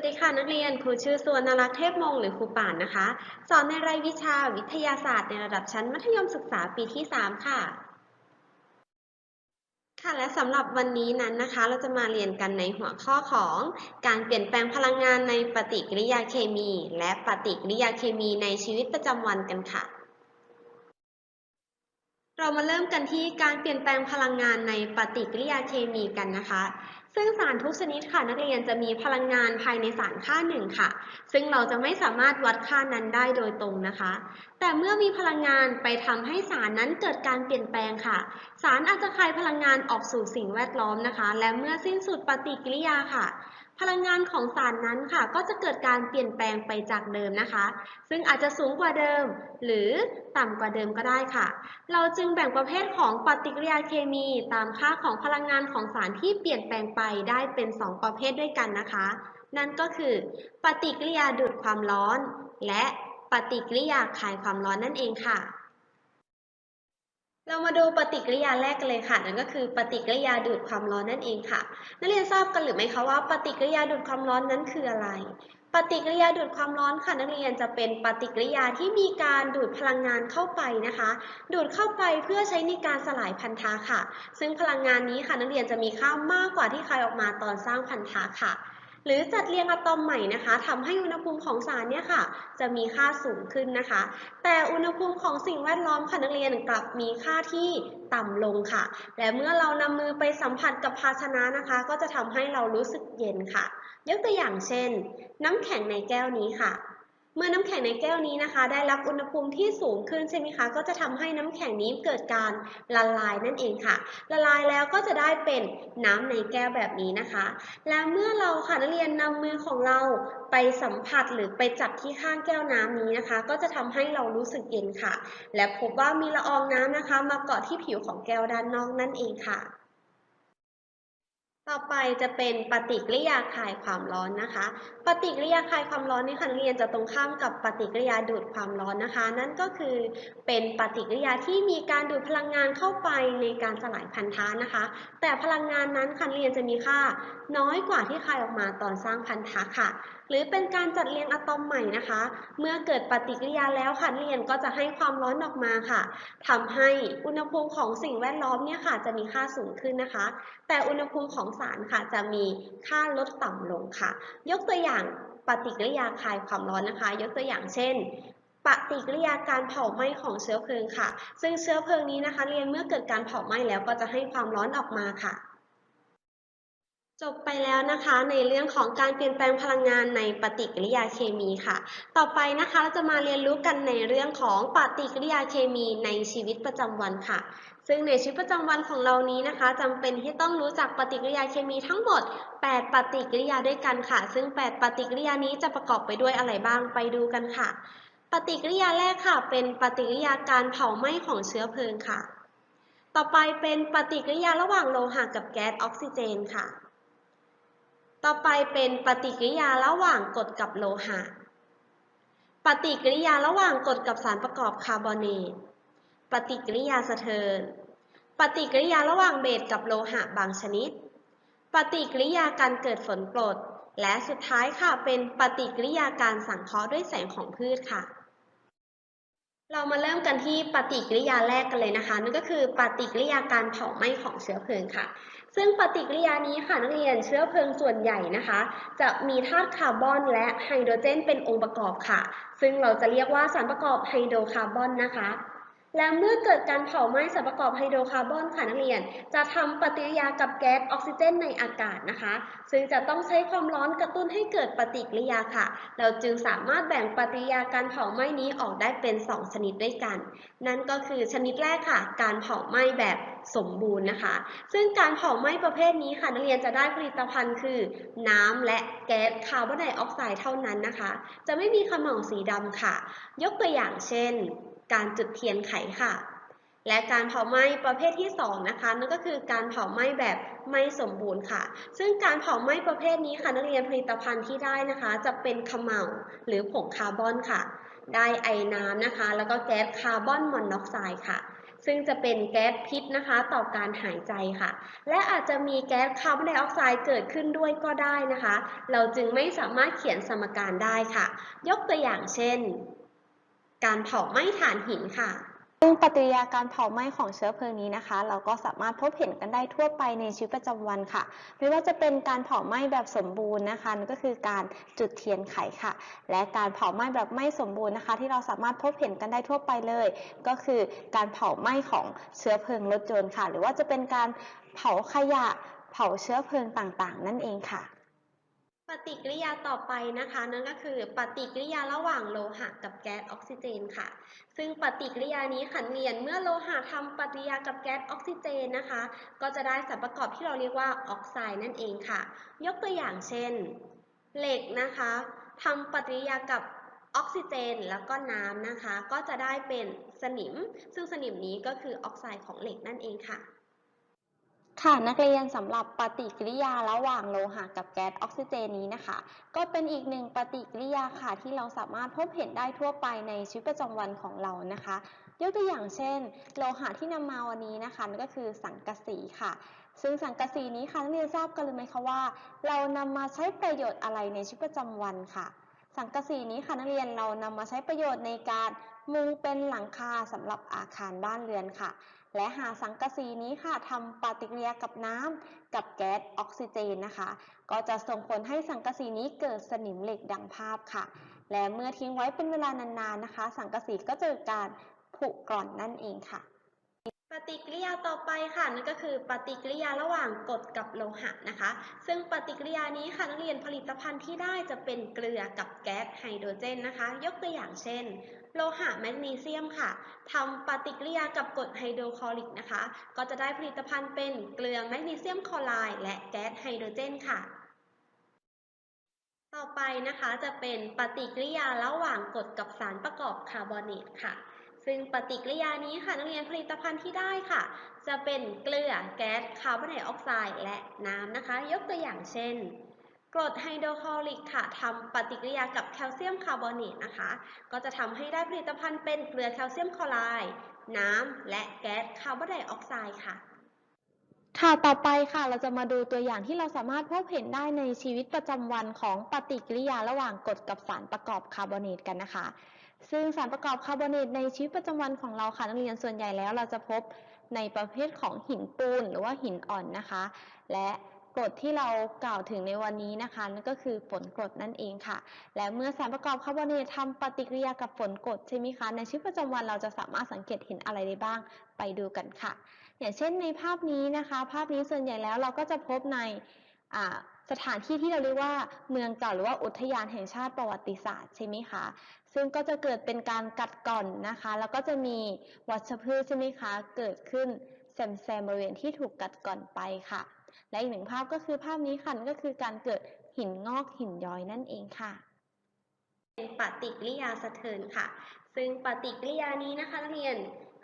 สวัสดีค่ะนักเรียนครูชื่อสวนนรักเทพมงหรือครูป่านนะคะ สอนในรายวิชาวิทยาศาสตร์ในระดับชั้นมัธยมศึกษาปีที่ 3 ค่ะ ค่ะและสำหรับวันนี้นั้นนะคะ เราจะมาเรียนกันในหัวข้อของการเปลี่ยนแปลงพลังงานในปฏิกิริยาเคมี และปฏิกิริยาเคมีในชีวิตประจำวันกันค่ะเรามาเริ่มกันที่การเปลี่ยนแปลงพลังงานในปฏิกิริยาเคมีกันนะคะ ซึ่งสารทุกชนิดค่ะนักเรียนจะมีพลังงานภายในสารค่าหนึ่งค่ะ ซึ่งเราจะไม่สามารถวัดค่านั้นได้โดยตรงนะคะ แต่เมื่อมีพลังงานไปทำให้สารนั้นเกิดการเปลี่ยนแปลงค่ะ สารอาจจะคายพลังงานออกสู่สิ่งแวดล้อมนะคะ และเมื่อสิ้นสุดปฏิกิริยาค่ะ พลังงานของสารนั้นค่ะ ก็จะเกิดการเปลี่ยนแปลงไปจากเดิมนะคะ ซึ่งอาจจะสูงกว่าเดิม หรือต่ำกว่าเดิมก็ได้ค่ะ เราจึงแบ่งประเภทของปฏิกิริยาเคมีตามค่าของพลังงานของสารที่เปลี่ยนแปลงไปได้เป็น 2 ประเภทด้วยกันนะคะ นั่นก็คือ ปฏิกิริยาดูดความร้อน และปฏิกิริยาคายความร้อนนั่นเองค่ะ เรามาดูปฏิกิริยาแรกกันเลยค่ะ นั่นก็คือปฏิกิริยาดูดความร้อนนั่นเองค่ะ นักเรียนทราบกันหรือไม่คะว่า ปฏิกิริยาดูดความร้อนนั้นคืออะไร ปฏิกิริยาดูดความร้อนค่ะนักเรียนจะเป็นปฏิกิริยาที่มีการดูดพลังงานเข้าไปนะคะ ดูดเข้าไปเพื่อใช้ในการสลายพันธะค่ะ ซึ่งพลังงานนี้ค่ะนักเรียนจะมีค่ามากกว่าที่คายออกมาตอนสร้างพันธะค่ะ หรือจัดเรียงอะตอมใหม่นะคะทำให้อุณหภูมิของสารเนี่ยค่ะ จะมีค่าสูงขึ้นนะคะ แต่อุณหภูมิของสิ่งแวดล้อมค่ะนักเรียนกลับมีค่าที่ต่ำลงค่ะ และเมื่อเรานำมือไปสัมผัสกับภาชนะนะคะ ก็จะทำให้เรารู้สึกเย็นค่ะ ยกตัวอย่างเช่น น้ำแข็งในแก้วนี้ค่ะ เมื่อน้ำแข็งในแก้วนี้นะคะ ได้รับอุณหภูมิที่สูงขึ้นใช่ไหมคะ ก็จะทำให้น้ำแข็งนี้เกิดการละลายนั่นเองค่ะ ละลายแล้วก็จะได้เป็นน้ำในแก้วแบบนี้นะคะ และเมื่อเราค่ะนักเรียนนำมือของเราไปสัมผัสหรือไปจับที่ข้างแก้วน้ำนี้นะคะ ก็จะทำให้เรารู้สึกเย็นค่ะ และพบว่ามีละอองน้ำนะคะ มาเกาะที่ผิวของแก้วด้านนอกนั่นเองค่ะ ต่อไปจะเป็นปฏิกิริยาคายความร้อนนะคะ ปฏิกิริยาคายความร้อนในคันเรียนจะตรงข้ามกับปฏิกิริยาดูดความร้อนนะคะ นั่นก็คือเป็นปฏิกิริยาที่มีการดูดพลังงานเข้าไปในการสลายพันธะนะคะ แต่พลังงานนั้นคันเรียนจะมีค่าน้อยกว่าที่คายออกมาตอนสร้างพันธะค่ะ หรือเป็นการจัดเรียงอะตอมใหม่นะคะ เมื่อเกิดปฏิกิริยาแล้วคันเรียนก็จะให้ความร้อนออกมาค่ะทำให้อุณหภูมิของสิ่งแวดล้อมเนี่ยค่ะ จะมีค่าสูงขึ้นนะคะ แต่อุณหภูมิของสารค่ะจะมีค่าลดต่ำลงค่ะ ยกตัวอย่างปฏิกิริยาคายความร้อนนะคะ ยกตัวอย่างเช่นปฏิกิริยาการเผาไหม้ของเชื้อเพลิงค่ะ ซึ่งเชื้อเพลิงนี้นะคะ เรียนเมื่อเกิดการเผาไหม้แล้วก็จะให้ความร้อนออกมาค่ะ จบไปแล้วนะคะในเรื่องของการเปลี่ยนแปลงพลังงานในปฏิกิริยาเคมีค่ะ ต่อไปนะคะเราจะมาเรียนรู้กันในเรื่องของปฏิกิริยาเคมีในชีวิตประจำวันค่ะ ซึ่งในชีวิตประจำวันของเรานี้นะคะจำเป็นที่ต้องรู้จักปฏิกิริยาเคมีทั้งหมด 8 ปฏิกิริยาด้วยกันค่ะ ซึ่ง 8 ปฏิกิริยานี้จะประกอบไปด้วยอะไรบ้างไปดูกันค่ะ ปฏิกิริยาแรกค่ะ เป็นปฏิกิริยาการเผาไหม้ของเชื้อเพลิงค่ะ ต่อไปเป็นปฏิกิริยาระหว่างโลหะกับแก๊สออกซิเจนค่ะ ต่อไปเป็นปฏิกิริยาระหว่างกรดกับโลหะ ปฏิกิริยาระหว่างกรดกับสารประกอบคาร์บอเนต ปฏิกิริยาสะเทิน ปฏิกิริยาระหว่างเบสกับโลหะบางชนิด ปฏิกิริยาการเกิดฝนกรด และสุดท้ายค่ะเป็นปฏิกิริยาการสังเคราะห์ด้วยแสงของพืชค่ะ เรามาเริ่มกันที่ปฏิกิริยาแรกกันเลยนะคะนั่นก็คือปฏิกิริยาการเผาไหม้ของเชื้อเพลิงค่ะ ซึ่งปฏิกิริยานี้ค่ะนักเรียนเชื้อเพลิงส่วนใหญ่นะคะ จะมีธาตุคาร์บอนและไฮโดรเจนเป็นองค์ประกอบค่ะ ซึ่งเราจะเรียกว่าสารประกอบไฮโดรคาร์บอนนะคะ และเมื่อเกิดการเผาไหม้สารประกอบไฮโดรคาร์บอนค่ะนักเรียน จะทำปฏิกิริยากับแก๊สออกซิเจนในอากาศนะคะ ซึ่งจะต้องใช้ความร้อนกระตุ้นให้เกิดปฏิกิริยาค่ะ เราจึงสามารถแบ่งปฏิกิริยาการเผาไหม้นี้ออกได้เป็น 2 ชนิดด้วยกัน นั่นก็คือชนิดแรกค่ะ การเผาไหม้แบบสมบูรณ์นะคะ ซึ่งการเผาไหม้ประเภทนี้ค่ะนักเรียนจะได้ผลิตภัณฑ์คือ น้ำและแก๊สคาร์บอนไดออกไซด์เท่านั้นนะคะ จะไม่มีขม่าสีดำค่ะ ยกตัวอย่างเช่น การจุดเทียนไขค่ะ และการเผาไหม้ประเภทที่2นะคะนั่นก็คือการเผาไหม้แบบไม่สมบูรณ์ค่ะ ซึ่งการเผาไหม้ประเภทนี้ค่ะนักเรียนผลิตภัณฑ์ที่ได้นะคะ จะเป็นขม่าหรือผงคาร์บอนค่ะ ได้ไอน้ำนะคะ แล้วก็แก๊สคาร์บอนมอนอกไซด์ค่ะซึ่งจะเป็นแก๊สพิษนะคะต่อการหายใจค่ะ และอาจจะมีแก๊สคาร์บอนไดออกไซด์เกิดขึ้นด้วยก็ได้นะคะ เราจึงไม่สามารถเขียนสมการได้ค่ะ ยกตัวอย่างเช่น การเผาไหม้ถ่านหินค่ะซึ่งปฏิกิริยาการเผาไหม้ของเชื้อเพลิงนี้นะคะ เราก็สามารถพบเห็นกันได้ทั่วไปในชีวิตประจำวันค่ะ ไม่ว่าจะเป็นการเผาไหม้แบบสมบูรณ์นะคะนั่นก็คือการจุดเทียนไขค่ะ และการเผาไหม้แบบไม่สมบูรณ์นะคะ ที่เราสามารถพบเห็นกันได้ทั่วไปเลย ก็คือการเผาไหม้ของเชื้อเพลิงรถยนต์ค่ะ หรือว่าจะเป็นการเผาขยะเผาเชื้อเพลิงต่างๆ นั่นเองค่ะ ปฏิกิริยาต่อไปนะคะนั่นก็คือปฏิกิริยาระหว่างโลหะกับแก๊สออกซิเจนค่ะ ซึ่งปฏิกิริยานี้ขันเรียนเมื่อโลหะทำปฏิกิริยากับแก๊สออกซิเจนนะคะ ก็จะได้สารประกอบที่เราเรียกว่าออกไซด์นั่นเองค่ะ ยกตัวอย่างเช่น เหล็กนะคะทำปฏิกิริยากับออกซิเจนแล้วก็น้ำนะคะ ก็จะได้เป็นสนิม ซึ่งสนิมนี้ก็คือออกไซด์ของเหล็กนั่นเองค่ะ ค่ะนักเรียนสำหรับปฏิกิริยาระหว่างโลหะกับแก๊สออกซิเจนนี้นะคะ ก็เป็นอีกหนึ่งปฏิกิริยาค่ะที่เราสามารถพบเห็นได้ทั่วไปในชีวิตประจำวันของเรานะคะ ยกตัวอย่างเช่น โลหะที่นำมาวันนี้นะคะนั่นก็คือสังกะสีค่ะ ซึ่งสังกะสีนี้ค่ะนักเรียนทราบกันหรือไม่คะว่า เรานำมาใช้ประโยชน์อะไรในชีวิตประจำวันค่ะ สังกะสีนี้ค่ะนักเรียนเรานำมาใช้ประโยชน์ในการ มุงเป็นหลังคาสำหรับอาคารบ้านเรือนค่ะ และหาสังกะสีนี้ค่ะทำปฏิกิริยากับน้ำกับแก๊สออกซิเจนนะคะ ก็จะส่งผลให้สังกะสีนี้เกิดสนิมเหล็กดังภาพค่ะ และเมื่อทิ้งไว้เป็นเวลานานๆนะคะ สังกะสีก็จะเกิดการผุกร่อนนั่นเองค่ะ ปฏิกิริยาต่อไปค่ะนั่นก็คือปฏิกิริยาระหว่างกรดกับโลหะนะคะ ซึ่งปฏิกิริยานี้ค่ะนักเรียนผลิตภัณฑ์ที่ได้จะเป็นเกลือกับแก๊สไฮโดรเจนนะคะ ยกตัวอย่างเช่น โลหะแมกนีเซียมค่ะทำปฏิกิริยากับกรดไฮโดรคลอริกนะคะ ก็จะได้ผลิตภัณฑ์เป็นเกลือแมกนีเซียมคลอไรด์และแก๊สไฮโดรเจนค่ะต่อไปนะคะจะเป็นปฏิกิริยาระหว่างกรดกับสารประกอบคาร์บอเนตค่ะ ซึ่งปฏิกิริยานี้ค่ะนักเรียนผลิตภัณฑ์ที่ได้ค่ะ จะเป็นเกลือแก๊สคาร์บอนไดออกไซด์และน้ำนะคะ ยกตัวอย่างเช่นกรดไฮโดรคลอริกค่ะทำปฏิกิริยากับแคลเซียมคาร์บอเนตนะคะ ก็จะทำให้ได้ผลิตภัณฑ์เป็นเกลือแคลเซียมคลอไรด์น้ำและแก๊สคาร์บอนไดออกไซด์ค่ะ ค่ะต่อไปค่ะเราจะมาดูตัวอย่างที่เราสามารถพบเห็นได้ในชีวิตประจำวันของปฏิกิริยาระหว่างกรดกับสารประกอบคาร์บอเนตกันนะคะ ซึ่งสารประกอบคาร์บอเนตในชีวิตประจำวันของเราค่ะนักเรียนส่วนใหญ่แล้วเราจะพบในประเภทของหินปูนหรือว่าหินอ่อนนะคะ และกรดที่เรากล่าวถึงในวันนี้นะคะนั่นก็คือฝนกรดนั่นเองค่ะ และเมื่อสารประกอบคาร์บอเนตทำปฏิกิริยากับฝนกรดใช่ไหมคะในชีวิตประจำวันเราจะสามารถสังเกตเห็นอะไรได้บ้างไปดูกันค่ะ อย่างเช่นในภาพนี้นะคะ ภาพนี้ส่วนใหญ่แล้วเราก็จะพบในอ่า สถานที่ที่เราเรียกว่าเมืองเก่าหรือว่าอุทยานแห่งชาติประวัติศาสตร์ใช่ไหมคะ ซึ่งก็จะเกิดเป็นการกัดก่อนนะคะ แล้วก็จะมีวัชพืชใช่ไหมคะ เกิดขึ้นแซมแซมบริเวณที่ถูกกัดก่อนไปค่ะ และอีกหนึ่งภาพก็คือภาพนี้ค่ะก็คือการเกิดหินงอกหินย้อยนั่นเองค่ะเป็นปฏิกิริยาสะเทินค่ะ ซึ่งปฏิกิริยานี้นะคะนักเรียน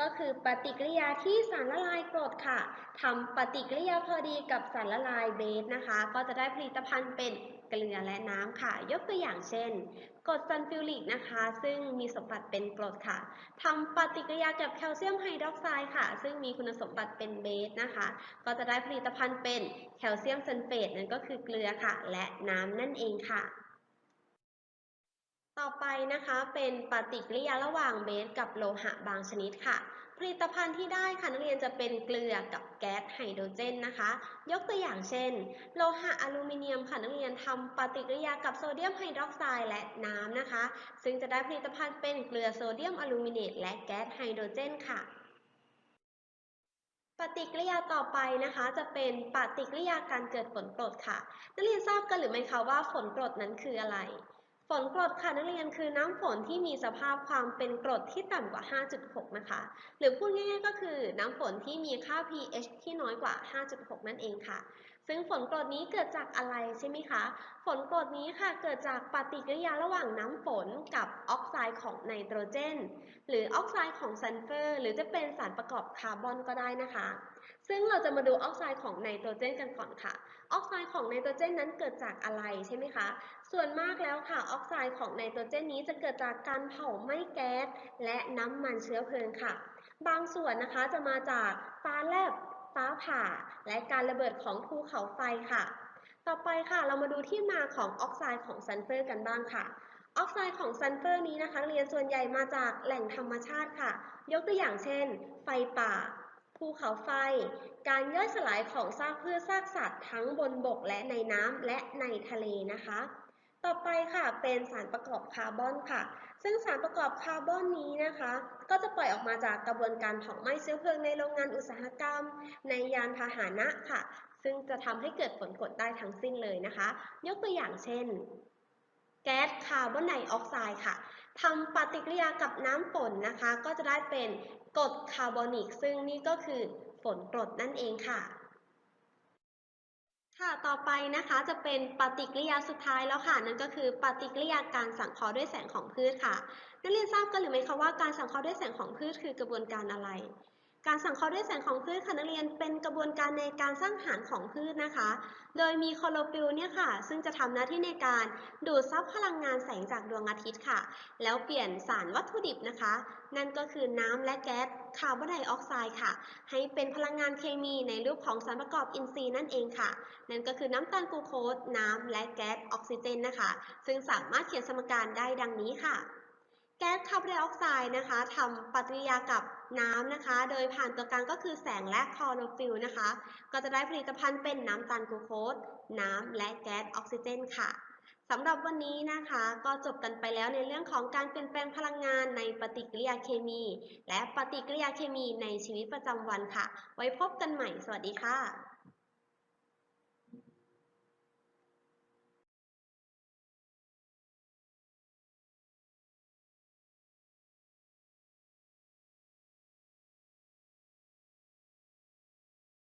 ก็คือปฏิกิริยาที่สารละลายกรดค่ะทำปฏิกิริยาพอดีกับสารละลายเบสนะคะ ก็จะได้ผลิตภัณฑ์เป็นเกลือและน้ำค่ะ ยกตัวอย่างเช่นกรดซัลฟิวริกนะคะ ซึ่งมีสมบัติเป็นกรดค่ะทำปฏิกิริยากับแคลเซียมไฮดรอกไซด์ค่ะ ซึ่งมีคุณสมบัติเป็นเบสนะคะ ก็จะได้ผลิตภัณฑ์เป็นแคลเซียมซัลเฟตนั่นก็คือเกลือค่ะ และน้ำนั่นเองค่ะ ต่อไปนะคะเป็นปฏิกิริยาระหว่างเบสกับโลหะบางชนิดค่ะ ผลิตภัณฑ์ที่ได้ค่ะนักเรียนจะเป็นเกลือกับแก๊สไฮโดรเจนนะคะ ยกตัวอย่างเช่น โลหะอลูมิเนียมค่ะนักเรียนทำปฏิกิริยากับโซเดียมไฮดรอกไซด์และน้ำนะคะ ซึ่งจะได้ผลิตภัณฑ์เป็นเกลือโซเดียมอลูมิเนตและแก๊สไฮโดรเจนค่ะปฏิกิริยาต่อไปนะคะจะเป็นปฏิกิริยาการเกิดฝนกรดค่ะ นักเรียนทราบกันหรือไม่คะว่าฝนกรดนั้นคืออะไร ฝนกรดค่ะนักเรียนคือน้ำฝนที่มีสภาพความเป็นกรดที่ต่ำกว่า 5.6 นะคะ หรือพูดง่ายๆก็คือน้ำฝนที่มีค่า pH ที่น้อยกว่า 5.6 นั่นเองค่ะ ซึ่งฝนกรดนี้เกิดจากอะไรใช่ไหมคะ ฝนกรดนี้ค่ะเกิดจากปฏิกิริยาระหว่างน้ำฝนกับออกไซด์ของไนโตรเจน หรือออกไซด์ของซัลเฟอร์ หรือจะเป็นสารประกอบคาร์บอนก็ได้นะคะ ซึ่งเราจะมาดูออกไซด์ของไนโตรเจนกันก่อนค่ะ ออกไซด์ของไนโตรเจนนั้นเกิดจากอะไรใช่ไหมคะ ส่วนมากแล้วค่ะออกไซด์ของไนโตรเจนนี้จะเกิดจากการเผาไหม้แก๊สและน้ำมันเชื้อเพลิงค่ะ บางส่วนนะคะจะมาจากฟ้าแลบ ฟ้าผ่า และการระเบิดของภูเขาไฟค่ะ ต่อไปค่ะ เรามาดูที่มาของออกไซด์ของซัลเฟอร์กันบ้างค่ะ ออกไซด์ของซัลเฟอร์นี้นะคะเรียนส่วนใหญ่มาจากแหล่งธรรมชาติค่ะ ยกตัวอย่างเช่น ไฟป่า ภูเขาไฟ การย่อยสลายของซากพืชซากสัตว์ทั้งบนบกและในน้ำและในทะเลนะคะ ต่อไปค่ะเป็นสารประกอบคาร์บอนค่ะ ซึ่งสารประกอบคาร์บอนนี้นะคะ ก็จะปล่อยออกมาจากกระบวนการเผาไหม้เชื้อเพลิงในโรงงานอุตสาหกรรม ในยานพาหนะค่ะ ซึ่งจะทำให้เกิดผลกรดได้ทั้งสิ้นเลยนะคะ ยกตัวอย่างเช่น แก๊สคาร์บอนไดออกไซด์ค่ะทำปฏิกิริยากับน้ำฝนนะคะ ก็จะได้เป็นกรดคาร์บอนิก ซึ่งนี่ก็คือฝนกรดนั่นเองค่ะ ค่ะ ต่อไปนะคะจะเป็นปฏิกิริยาสุดท้ายแล้วค่ะ นั่นก็คือปฏิกิริยาการสังเคราะห์ด้วยแสงของพืชค่ะ นักเรียนทราบกันหรือไม่คะว่าการสังเคราะห์ด้วยแสงของพืชคือกระบวนการอะไร การสังเคราะห์ด้วยแสงของพืชค่ะนักเรียนเป็นกระบวนการในการสร้างอาหารของพืชนะคะ โดยมีคลอโรฟิลล์เนี่ยค่ะ ซึ่งจะทำหน้าที่ในการดูดซับพลังงานแสงจากดวงอาทิตย์ค่ะ แล้วเปลี่ยนสารวัตถุดิบนะคะ นั่นก็คือน้ำและแก๊สคาร์บอนไดออกไซด์ค่ะ ให้เป็นพลังงานเคมีในรูปของสารประกอบอินทรีย์นั่นเองค่ะ นั่นก็คือน้ำตาลกลูโคสน้ำและแก๊สออกซิเจนนะคะ ซึ่งสามารถเขียนสมการได้ดังนี้ค่ะแก๊สคาร์บอนไดออกไซด์นะคะทำปฏิกิริยากับ น้ำนะคะ โดยผ่านตัวกลางก็คือแสงและคลอโรฟิลล์นะคะ ก็จะได้ผลิตภัณฑ์เป็นน้ำตาลกลูโคส น้ำและแก๊สออกซิเจนค่ะสำหรับวันนี้นะคะก็จบกันไปแล้วในเรื่องของการเปลี่ยนแปลงพลังงานในปฏิกิริยาเคมี และปฏิกิริยาเคมีในชีวิตประจำวันค่ะ ไว้พบกันใหม่ สวัสดีค่ะ